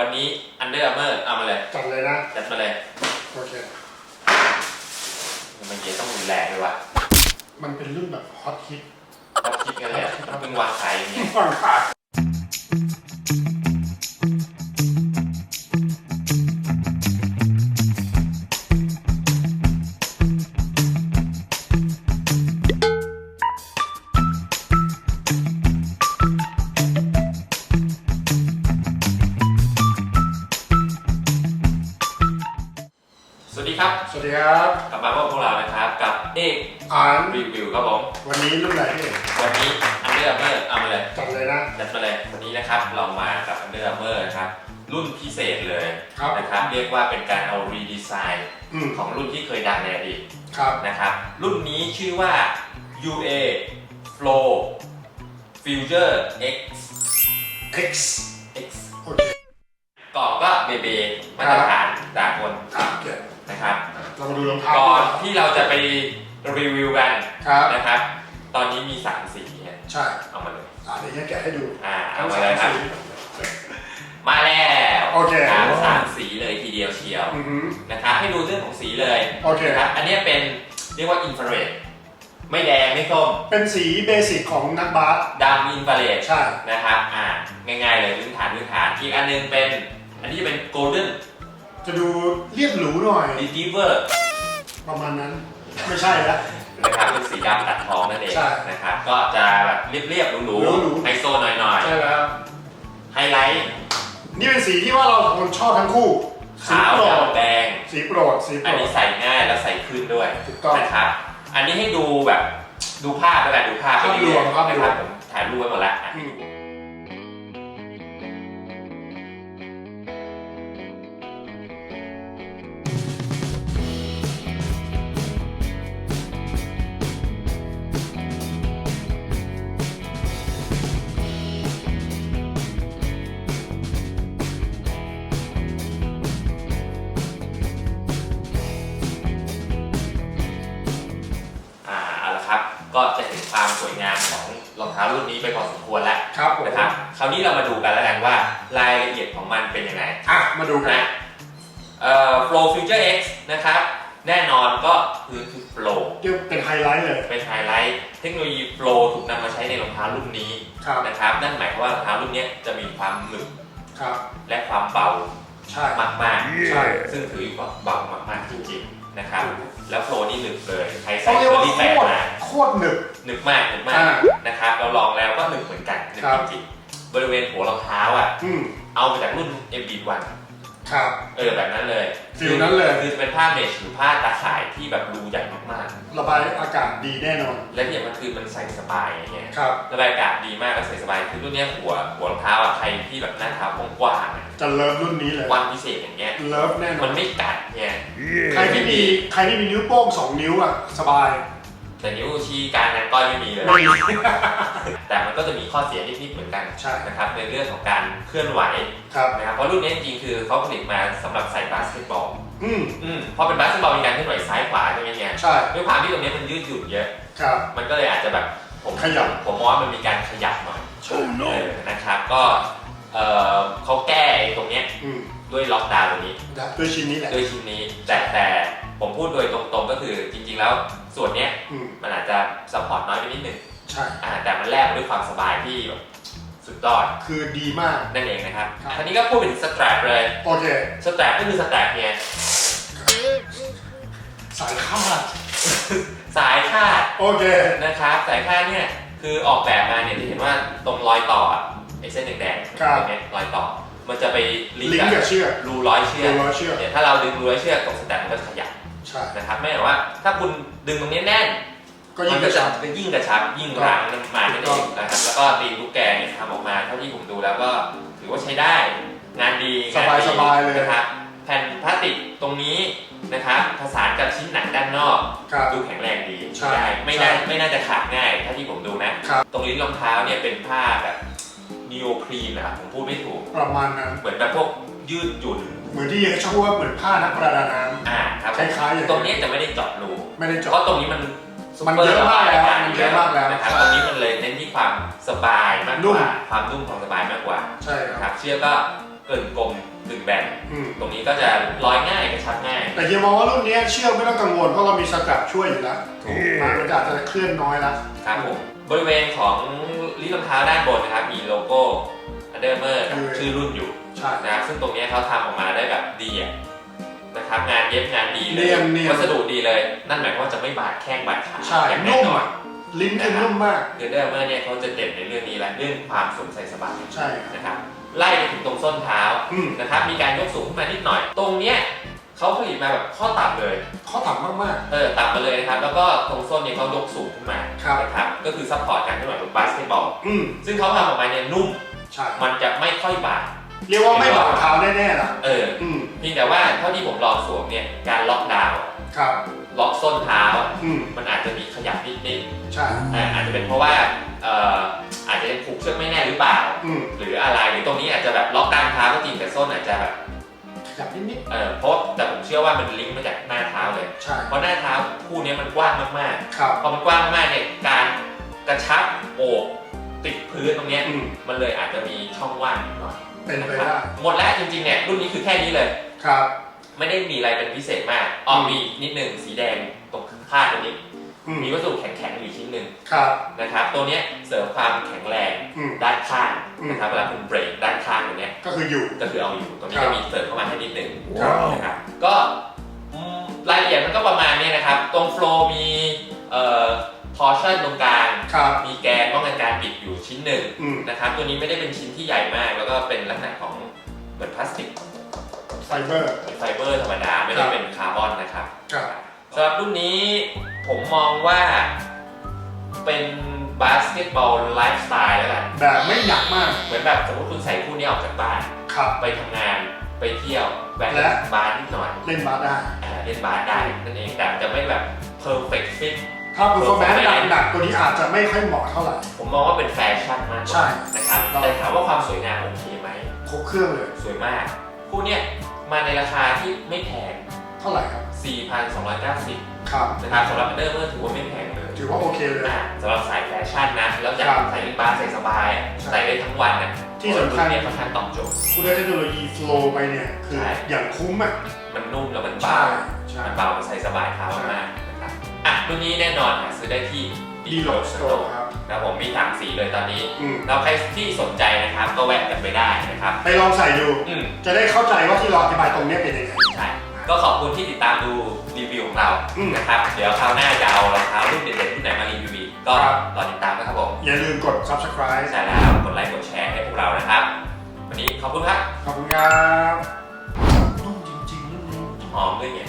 วันนี้ Under Armour เอามาเลยจัดเลยนะ จัดมาเลยโอเค มันเย็นต้องรุนแรงเลยวะมันเป็นรุ่นแบบฮอตฮิตเขาคิดกันเลยอะมันเพิ่งวางขายอย่างเงี้ยฟังขาด ดีครับ สวัสดีครับ กลับมาพบกับพวกเรานะครับกับเอกอ่านรีวิวครับผม วันนี้รุ่นไหนพี่วันนี้ Under Armour เอามาเลยจัดเลยนะ จัดมาเลยวันนี้นะครับเรามากับ Under Armour นะครับรุ่นพิเศษเลยครับนะครับเรียกว่าเป็นการเอารีดีไซน์อืมของรุ่นที่เคยดังในอดีตครับ นะครับ รุ่นนี้ชื่อว่า UA Flow Future X X X โอเคกรอบก็เบเบมาตรฐานสากลอะโอเค นะครับ เรามาดูรองเท้าก่อนที่เราจะไปรีวิวกันครับ นะครับ ตอนนี้มีสามสีเนี่ยใช่เอามาเลย อะเดี๋ยวจะแกะให้ดูอ่าเอามาเลยครับสีมาแล้วโอเคสามสามสีเลยทีเดียวเชียวอือหือ นะครับให้ดูเรื่องของสีเลยโอเค นะครับ อันเนี้ยเป็นเรียกว่าอินฟราเรดไม่แดงไม่ส้มเป็นสีเบสิกของนักบาสดำอินฟราเรด ใช่ นะครับอ่าง่ายๆเลยพื้นฐานพื้นฐานอีกอันหนึงเป็น อันนี้จะเป็นโกลเด้นจะดู เรียบหรูหน่อยรีทิเวอร์ประมาณนั้น ไม่ใช่แล้วนะครับเป็นสีดำตัดทองนั่นเองใช่นะครับก็จะแบบเรียบๆหรูหรูๆไฮโซหน่อยใช่แล้ว ๆ ไฮไลท์นี่เป็นสีที่ว่าเราคนชอบทั้งคู่ สีขาวโปรด ดำแดง สีโปรด สีโปอันรนี้ด ใส่ง่ายแล้วใส่ขึ้นด้วยถูกต้องนะครับอันนี้ให้ดูแบบดูภาพด้วยกันดูภาพภาพรวมภาพรวม นะครับผมถ่ายรูปไว้หมดแล้วอะ อืม ก็จะเห็นความสวยงามของรองเท้ารุ่นนี้ไปพอสมควรแล้วครับผมนะครับ คราวนี้เรามาดูกันแล้วกันว่ารายละเอียดของมันเป็นยังไงอะมาดูกันนะเอ่อ Flow Future X นะครับ แน่นอนก็คือคือ Flow เรียกเป็นไฮไลท์เลย เป็นไฮไลท์เทคโนโลยี Flow ถูกนำมาใช้ในรองเท้ารุ่นนี้ครับ นะครับ นั่นหมายความว่ารองเท้ารุ่นนี้จะมีความหนึบครับ และความเบาใช่ มากใช่ ๆ ซึ่งถืออยู่ว่าเบามากๆจริงๆนะครับ แล้วโฟลนี่หนึบเลยใครต้ใส่องเรียกเฟอว่าร์รี่โคแปดตร มา โคตรหนึบ หนึบมากหนึบมากอ่านะครับเราลองแล้วก็หนึบเหมือนกันหนึบครับ จริงๆบริเวณหัวรองเท้าอะอืมเอามาจากรุ่น MB1 ครับ เออแบบนั้นเลยฟิลนั้นเลย คือจะเป็นผ้าเมชหรือผ้าตาข่ายที่แบบรูใหญ่มากระบายอากาศดีแน่นอน ๆและที่สำคัญคือมันใส่สบายอย่างเงี้ยครับ ระบายอากาศดีมากแล้วใส่สบายคือรุ่นเนี้ยหัวหัวรองเท้าอะใครที่แบบหน้าเท้ากว้างๆอะจะเลิฟรุ่นนี้เลยวันพิเศษอย่างเงี้ยเลิฟแน่นอมันนไม่กัดเนี่ยใครที่มีใครที่มีนิ้วโป้งสองนิ้วอะสบาย แต่นิ้วชี้กลางนั้นก้อยไม่มีเลยไม่มีแต่มันก็จะมีข้อเสียนิดๆเหมือนกันใช่ นะครับในเรื่องของการเคลื่อนไหวครับนะครับเพราะรุ่นนี้จริงๆคือเขาผลิตมาสำหรับใส่บาสเกตบอลอืมอืมเพราะเป็นบาสเกตบอลมีการเคลื่อนไหวซ้ายขวาใช่ไหมเนี่ยใช่ด้วยความที่ตรงนี้มันยืดหยุ่นเยอะ ครับ มันก็เลยอาจจะแบบผมขยับ ผมมองว่ามันมีการขยับหน่อยใช่เออนะครับก็เออเขาแก้ไอ้ตรงเนี้ยอืมด้วยล็อกดาวน์ตรงนี้ ด้วยชิ้นนี้แหละ ด้วยชิ้นนี้แต่แต่ผมพูดโดยตรงๆก็คือจริงๆแล้ว ส่วนเนี้ยอืมมันอาจจะซัพพอร์ตน้อยไปนิดนึงใช่ อ่าแต่มันแลกมาด้วยความสบายที่แบบสุดยอดคือดีมาก นั่นเองนะครับครับ ทีนี้ก็พูดถึงสแตรปเลยโอเค สแตรปก็คือสแตรปเนี่ยสายคาดสายคาด โอเค นะครับสายคาดเนี่ยคือออกแบบมาเนี่ยจะเห็นว่าตรงรอยต่ออะไอ้เส้นแดงๆครับ ตรงเนี้ยรอยต่อ มันจะไปลิงลิงก์ก์กักับบเชือกรูร้อยเชือกรูร้อยเชือก เนี่ยถ้าเราดึงรูร้อยเชือกตรงสแตรปมันก็จะขยับ ใช่ นะครับไม่ใช่ว่า ถ้าคุณดึงตรงนี้แน่นก็ยิ่งมันกก็ระจะชับยิ่งกระชับยิ่งรั้งมันมานั่นเองนะครับแล้วก็ตีนลูกแกเนี่ยทำออกมาเท่าที่ผมดูแล้วก็ถือว่าใช้ได้ งานดีสบายงนดีสบายเลยนะครับแผ่นพลาสติกตรงนี้นะครับผสานกับชิ้นหนังด้านนอกครับดูแข็งแรงดีใช่ได้ไม่น่าใช่ไม่น่าจะขาดง่ายถ้าที่ผมดูนะครับตรงลิ้นรองเท้าเนี่ยเป็นผ้าแบบนิโอพรีนนะครับผมพูดไม่ถูกประมาณนั้นเหมือนแบบพวกยืดหยุ่น เหมือนที่เขาชอบว่าเหมือนผ้านักประดาน้อ่าครับำคล้ายๆอย่างตรงนี้จะไม่ได้เจาะรูไม่ได้เจาะ เพราะตรงนี้มันมันเยอะมากแล้วมันเยอะมากแล้วนะครับตรงนี้มันเลยเน้นที่ความสบายมากนุ่กมว่าความนุ่มความสบายมากกว่าใช่คนะครัรับบเชือกก็เกินกลมกึ่งแบนอืมตรงนี้ก็จะร้อยง่ายกระชับง่าย แต่เฮียมองว่ารุ่นเนี้ยเชือกไม่ต้องกังวลเพราะเรามีสตรัปช่วยอยู่แล้วถูกมันมันอาจจะเคลื่อนน้อยละ ครับผมบริเวณของลิ้นรองเท้าด้านบนนะครับ มีโลโก้ Under Armour กับชื่อรุ่นอยู่ ใช่ นะครับซึ่งตรงนี้เขาทำออกมาได้แบบดีอะนะครับงานเย็บงานดีเลเนียยนเนียนวัสดุดีเลย นั่นหมายความว่าจะไม่บาดแข้งบาดขาใช่อย่างแน่นุ่มนอน อะ ลิ้นคือนุ่มมาก เดอร์เดอร์เมอร์เนี่ยเขาจะเด่นในเรื่องนี้แหละเรื่องความสวมใส่สบายใช่ครับนะครับไล่ไปถึงตรงส้นเท้าอืมนะครับมีการยกสูงขึ้นมานิดหน่อย ตรงเนี้ยเขาผลิตมาแบบข้อต่ำเลยข้อต่ำมาก เออต่ำมาเลยนะครับแล้วก็ตรงส้นเนี่ยเขายกสูงขึ้นมาครับ นะครับก็คือซัพพอร์ตการเคลื่อนไหวของบาสเกตบอลๆ อืมซึ่งเขาทำออกมาเนี่ยนุ่มใช่ มันจะไม่ค่อยบาด เรียกว่าไม่บาดเท้าแน่ๆล่ะเอออืมเพียงแต่ว่าเท่าที่ผมลองสวมเนี่ยการล็อกดาวน์ครับ ล็อกส้นเท้า อืมมันอาจจะมีขยับนิดนิดใช่ ๆอ่าอาจจะเป็นเพราะว่าเอ่ออาจจะยังผูกเชือกไม่แน่หรือเปล่า อืมหรืออะไรหรือตรงนี้อาจจะแบบล็อกกลางเท้าก็จริงแต่ส้นอาจจะแบบขยับนิดเออเพราะแต่ผมเชื่อว่ามันลิงก์มาจากหน้าเท้าเลย ๆใช่ เพราะหน้าเท้าคู่นี้มันกว้างมากครับ ๆพอมันกว้างมากๆเนี่ยการกระชับโอบติดพื้นตรงเนี้ยอืมมันเลยอาจจะมีช่องว่างนิดหน่อย เป็นไปนะครับได้ หมดแล้วจริงๆเนี่ยรุ่นนี้คือแค่นี้เลย ครับ ไม่ได้มีอะไรเป็นพิเศษมากอ๋ออืมมีนิดนึงสีแดงตรงคาดตรงนี้ อืมมีวัสดุแข็งๆอยู่ชิ้นหนึ่งครับ นะครับ ตัวเนี้ยเสริมความแข็งแรงอืม ด้านข้างอืม นะครับเวลาคุณเบรกด้านข้างตรงเนี้ยก็คืออยู่ ก็คือเอาอยู่ตรงนี้ครับจะมีเสริมเข้ามาให้นิดนึงครับ นะครับก็อืมรายละเอียดมันก็ประมาณนี้นะครับ ตรงโฟล์มีเอ่อพอชั่นตรงกลาง ครับมีแกนป้องกันการบิดอยู่ชิ้นหนึ่งอืม นะครับ ตัวนี้ไม่ได้เป็นชิ้นที่ใหญ่มาก แล้วก็เป็นลักษณะของเหมือนพลาสติกไฟเบอร์ เป็นไฟเบอร์ธรรมดาไม่ได้เป็นคาร์บอนนะครับ ครับ สำหรับรุ่นนี้ผมมองว่าเป็นบาสเกตบอลไลฟ์สไตล์แล้วกัน แบบไม่หนักมากเหมือนแบบสมมติคุณใส่คู่นี้ออกจากบ้าน ครับ ไปทำงานไปเที่ยวแวะและบาร์นิดหน่อยเล่นบาสได้ อ่าเล่นบาร์ได้นั่นเองแต่จะไม่แบบ perfect fit ถ้า performance หนักๆตัวนี้อาจจะไม่ค่อยเหมาะเท่าไหร่ ผมมองว่าเป็นแฟชั่นมากกว่าใช่นะครับแต่ถามว่าความสวยงามโอเคไหม ครบเครื่องเลย สวยมากคู่เนี้ยมาในราคาที่ไม่แพง เท่าไหร่ครับ 4,290 ครับ นะครับสำหรับอันเดอร์เมอร์ถือว่าไม่แพงเลยถือว่าโอเคเลย อ่าสำหรับสายแฟชั่นนะ แล้วอยากครับใส่เล่นบาสใส่สบายอะใช่ใส่ได้ทั้งวันนะที่สำคัญรุ่นเนี่ยค่อนข้างตอบโจทย์ คุณได้เทคโนโลยีโฟล์ไปเนี่ย คือใช่ อย่างคุ้มอะมันนุ่มแล้วมันใช่เบา ใช่ มันเบามันใส่สบายเท้ามากๆนะค รับอะรุ่นนี้แน่นอนหาซื้อได้ที่ดีโลสโตร์ครับนะผมมีสามสีเลยตอนนี้อืมแล้วใครที่สนใจนะครับก็แวะกันไปได้นะครับ ไปลองใส่ดู อืมจะได้เข้าใจว่าที่เราอธิบายตรงเนี้ยเป็นยังไง ใช่ก็ขอบคุณที่ติดตามดูรีวิวของเราอืมนะครับ เดี๋ยวคราวหน้าจะเอารองเท้ารุ่นเด่นๆรุ่นไหนมารีวิวอีกก็ครับ รอติดตามนะครับผมอย่าลืมกด subscribe ใช่แล้วกดไลค์กดแชร์ให้พวกเรานะครับ วันนี้ขอบคุณครับขอบคุณครับนุ่มจริงๆรุ่นนี้ หอมด้วยเนี่ย